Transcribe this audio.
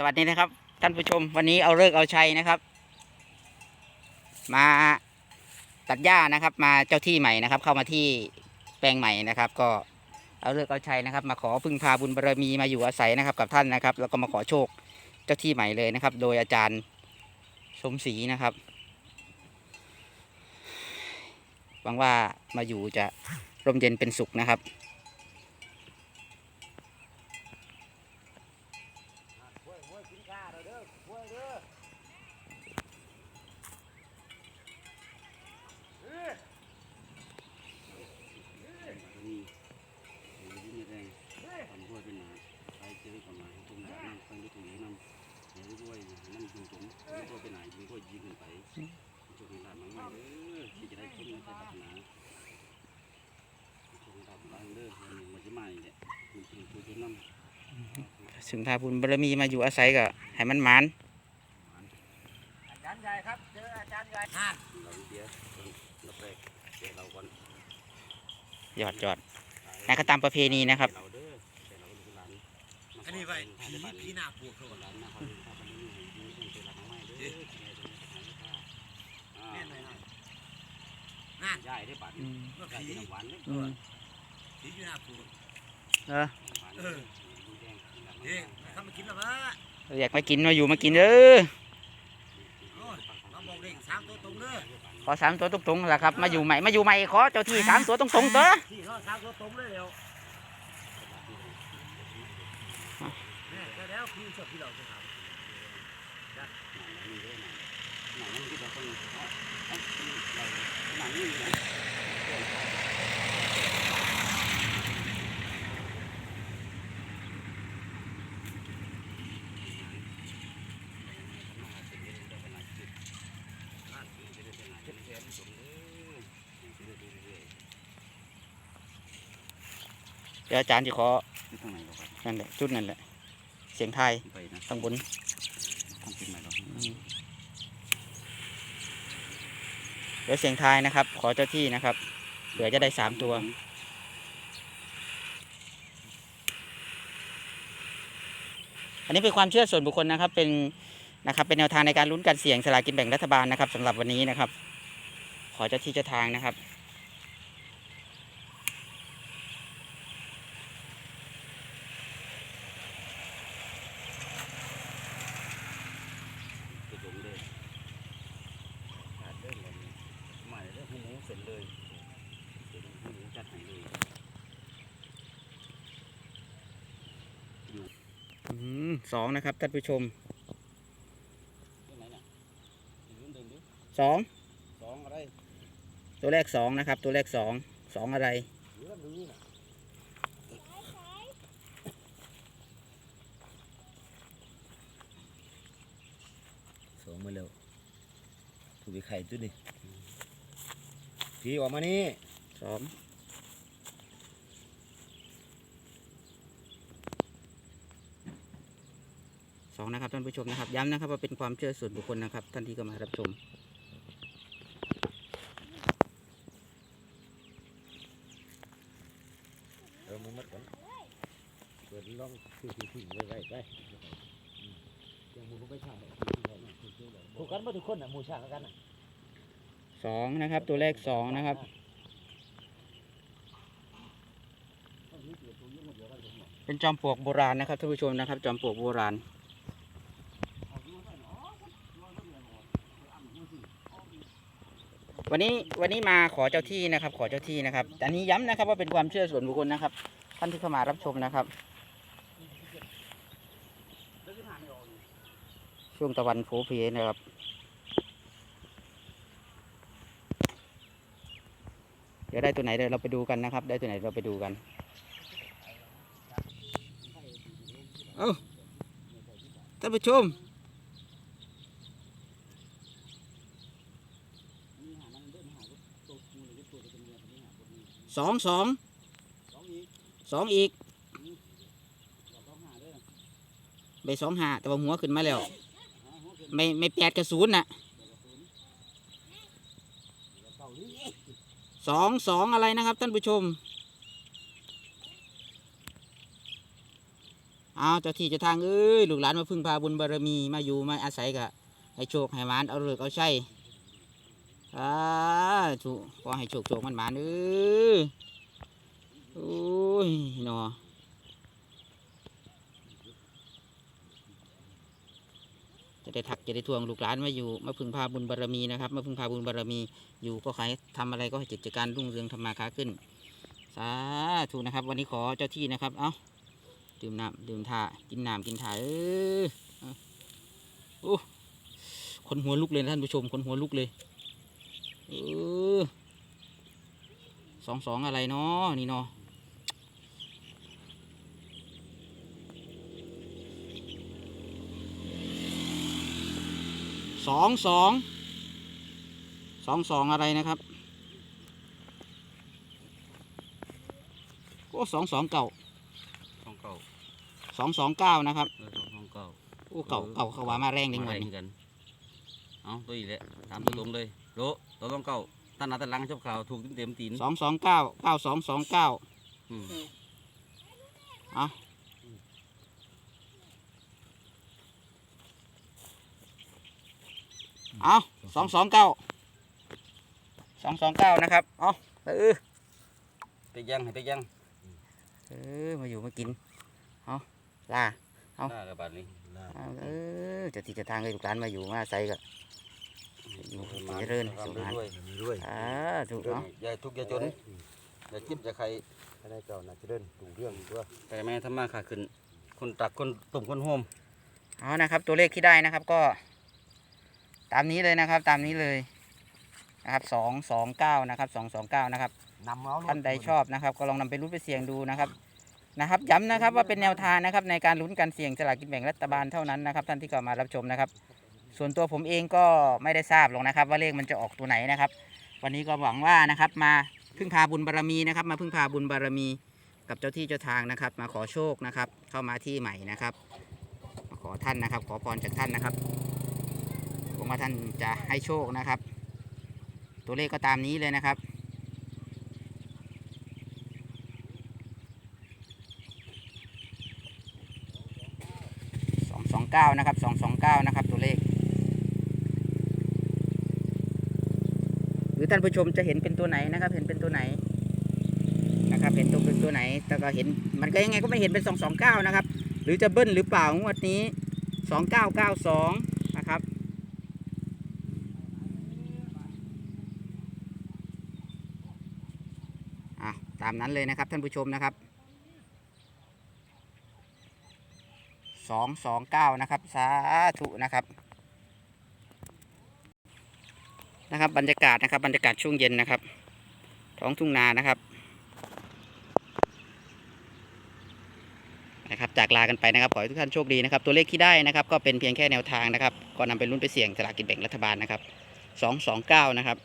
สวัสดีนะครับ ท่านผู้ชมวันนี้เอาเลิกเอาชัยนะครับ มาตัดหญ้านะครับ มาเจ้าที่ใหม่นะครับ เข้ามาที่แปลงใหม่นะครับ ก็เอาเลิกเอาชัยนะครับ มาขอพึ่งพาบุญบารมีมาอยู่อาศัยนะครับ กับท่านนะครับ แล้วก็มาขอโชคเจ้าที่ใหม่เลยนะครับ โดยอาจารย์สมศรีนะครับหวังว่ามาอยู่จะร่มเย็นเป็นสุขนะครับ นี่นี่นี่แรงทำด้วยเป็นหนาใครเจอกับหนาตรงนั้นนั่งฟังด้วยตรงนี้นั่งเห็นด้วยนั่งตรงตรงนี่ด้วยเป็นหนายิงด้ วยยิงขึ้นไปช่วงนี้ลาดมันไม่เด้อที่จะได้ชมในศาสนาช่วงนี้าดมันเด้อมันจะมาอีกเนี่ยคุณคุณคุณจะนั่งถึงทาบุญบารมีมาอยู่อาศัยก็ให้มันหมานอาจารย์ใหญ่ครับเจออาจารย์ใหญ่เราเดียวเราแรกเดี๋ยวเราก่อนยอดยอดนะก็ตามประเพณีนะครับอันนี้ไว้ผีผีหน้าปวกเขาหลานนะเขาเขาเป็นนี่นี่เป็นเป็นหลักไม้เด้ออ่า แน่นอน นั่นใหญ่ได้บัตรอืมก็ใหญ่ผีได้หวานเลยอืมผีอยู่หน้าปวกเออเออเฮ้ยทำมากินแล้ววะอยากมากินมาอยู่มากินเด้อโอ้ยมาบอกเด็กสามตัวตรงเด้อขอสามตัวตรงๆแหละครับ มาอยู่ใหม่มาอยู่ใหม่ขอเจ้าที่สามตัวตรงๆเด้อที่เขาสามตัวตรงเลยเดี๋ยวแม่ก็แล้วพี่ชอบพี่เราจะถาม เดี๋ยวอาจารย์จะขอทางไหนหรอครับนั่นแหละจุดนั่นแหละ เสียงไทายไปนะข้างบนทำเป็นไหนหรอ อืมเดี๋ยวเสียงทายนะครับ ขอเจ้าที่นะครับเผื่อจะได้สามตัว อันนี้เป็นความเชื่อส่วนบุคคลนะครับ เป็นนะครับ เป็นแนวทางในการลุ้นการเสี่ยงสลากกินแบ่งรัฐบาลนะครับสำหรับวันนี้นะครับ ขอเจ้าที่เจ้าทางนะครับ กระดมเลยขาดเรื่องเลยใหม่เรื่องหูหมูเสร็จเลยเดี๋ยวหูหมูจัดให้เลย อืม สองนะครับท่านผู้ชมเรื่องไหนน่ะเรื่องเดิมดิสองสองอะไร ตัวแรกสองนะครับ ตัวแรกสองสองอะไรเรื่องนี้น่ะสองมาแล้วถูกไปไข่ตัวนี่พี่ออกมานี่สอง สองนะครับท่านผู้ชมนะครับ ย้ำนะครับว่าเป็นความเชื่อส่วนบุคคลนะครับท่านที่เข้ามารับชมเรามามัดกันเปิดล่องคือคือคือไว้ไว้ไปยังมูไปช่างแบบถูกกันมาทุกคนอะมูช่างกันอะสองนะครับ ตัวแรกสองนะครับเป็นจอมปลวกโบราณนะครับท่านผู้ชมนะครับ จอมปลวกโบราณ วันนี้วันนี้มาขอเจ้าที่นะครับ ขอเจ้าที่นะครับอันนี้ย้ำนะครับว่าเป็นความเชื่อส่วนบุคคลนะครับ ท่านที่เข้ามารับชมนะครับ ช่วงตะวันโผเพนะครับ เดี๋ยวได้ตัวไหนเดี๋ยวเราไปดูกันนะครับ ได้ตัวไหนเราไปดูกัน เอ้าท่านผู้ชม สองสองสองอีกไปสองหาแต่ว่าหัวขึ้นมาแล้ว ไม่ไม่แปดกระศูนย์น่ะสองสองอะไรนะครับท่านผู้ชมเอาเจ้าที่เจะทางเอ้ยลูกหลานมาพึ่งพาบุญบารมีมาอยู่มาอาศัยกะให้โชคให้หมานเอาเลิกเอาใช่ อ่าถูกขอให้โชคโชคมันมานเอ้ยโอ้ยหนอจะได้ทักจะได้ทวงลูกหลานมาอยู่มาพึ่งพาบุญบารมีนะครับมาพึ่งพาบุญบารมีอยู่ก็ขอให้ทำอะไรก็ให้กิจการรุ่งเรืองทำมาค้าขึ้นสาธุนะครับ วันนี้ขอเจ้าที่นะครับ เอาดื่มน้ำดื่มท่ากินน้ำกินท่าเออโอ้คนหัวลุกเลยท่านผู้ชมคนหัวลุกเลย เออสองสองอะไรเนาะนี่เนาะสองสองสองสองอะไรนะครับโอ้สองสองเก่าสองเก้าสองสองเก้านะครับเออสองสองเก้าโอ้เก่าเก่าเขาว่ามาแรงเลยงมาวดแรงนี้กัน เอาตัวอีกแล้วถามตัวตรงเลยโลตัวต้องเก้าท่านหนาท่านหลังชอบข่าวถูกเต็มๆตีนสองสองเก้าเก้าสองสองเก้าอืมเอาเอาสองสองเก้าสองสองเก้านะครับเอาเออไปยังให้ไปยังเออมาอยู่มากินเอาล่าเอาหน้ากระบาดนี้เอาเออจะที่จะทางให้ลูกหลานมาอยู่มาใส่ก็อยู่ เจริญสุขด้วยภาพด้วยมีด้วยอ่าถูกเนาะอย่าทุกข์อย่าจนอย่าจิ้มอย่าใครให้ได้เจ้าน่าจะเดินถูกเรื่องด้วยแต่แม่ทำมาขาขึ้น คนตักคนตุ่มคนโฮมเอานะครับ ตัวเลขที่ได้นะครับก็ ตามนี้เลยนะครับ ตามนี้เลยนะครับสองสองเก้านะครับสองสองเก้านะครับนำเอาท่านใดชอบนะครับ ก็ลองนำไปลุ้นไปเสี่ยงดูนะครับนะครับย้ำนะครับว่าเป็นแนวทางนะครับในการลุ้นการเสี่ยงสลากกินแบ่งรัฐบาลเท่านั้นนะครับ ท่านที่เข้ามารับชมนะครับ ส่วนตัวผมเองก็ไม่ได้ทราบหรอกนะครับ ว่าเลขมันจะออกตัวไหนนะครับ วันนี้ก็หวังว่านะครับ มาพึ่งพาบุญบารมีนะครับ มาพึ่งพาบุญบารมี กับเจ้าที่เจ้าทางนะครับ มาขอโชคนะครับ เข้ามาที่ใหม่นะครับมาขอท่านนะครับ ขอพรจากท่านนะครับผมว่าท่านจะให้โชคนะครับ ตัวเลขก็ตามนี้เลยนะครับสองสองเก้านะครับสองสองเก้านะครับตัวเลข หรือ ท่านผู้ชมจะเห็นเป็นตัวไหนนะครับ เห็นเป็นตัวไหนนะครับเห็นตัวเป็นตัวไหนแต่ก็เห็นมันก็ยังไงก็ไม่เห็นเป็นสองสองเก้านะครับ หรือจะเบิ้ลหรือเปล่างวดนี้สองเก้าเก้าสองนะครับอะตามนั้นเลยนะครับท่านผู้ชมนะครับสองสองเก้านะครับ สาธุนะครับ นะครับ บรรยากาศนะครับ บรรยากาศช่วงเย็นนะครับ ท้องทุ่งนานะครับนะครับจากลากันไปนะครับขอให้ทุกท่านโชคดีนะครับ ตัวเลขที่ได้นะครับ ก็เป็นเพียงแค่แนวทางนะครับ ก็นำไปรุ่นไปเสี่ยงสลากกินแบ่งรัฐบาลนะครับสองสองเก้านะครับ